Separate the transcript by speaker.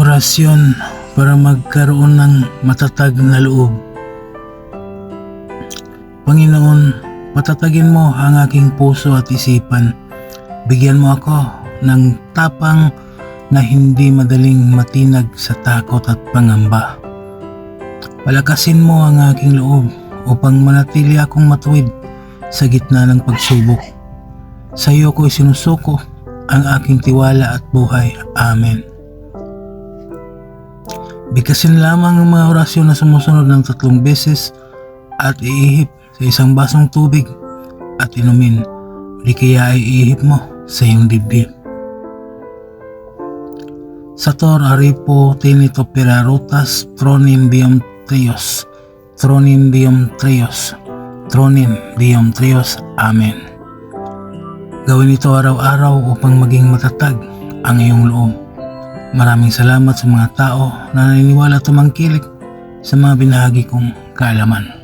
Speaker 1: Orasyon para magkaroon ng matatag na loob. Panginoon, patatagin mo ang aking puso at isipan. Bigyan mo ako ng tapang na hindi madaling matinag sa takot at pangamba. Palakasin mo ang aking loob upang manatili akong matuwid sa gitna ng pagsubok. Sa iyo ko isinusuko ang aking tiwala at buhay. Amen. Bigkasin lamang ang mga orasyon na sumusunod ng tatlong beses at iihip sa isang basong tubig at inumin. Di kaya ay iihip mo sa iyong dibdib. Sator aripo tinito pirarutas tronim biom trios. Tronim biom trios. Tronim biom trios. Amen. Gawin ito araw-araw upang maging matatag ang iyong loob. Maraming salamat sa mga tao na naniniwala tumangkilik sa mga binahagi kong kaalaman.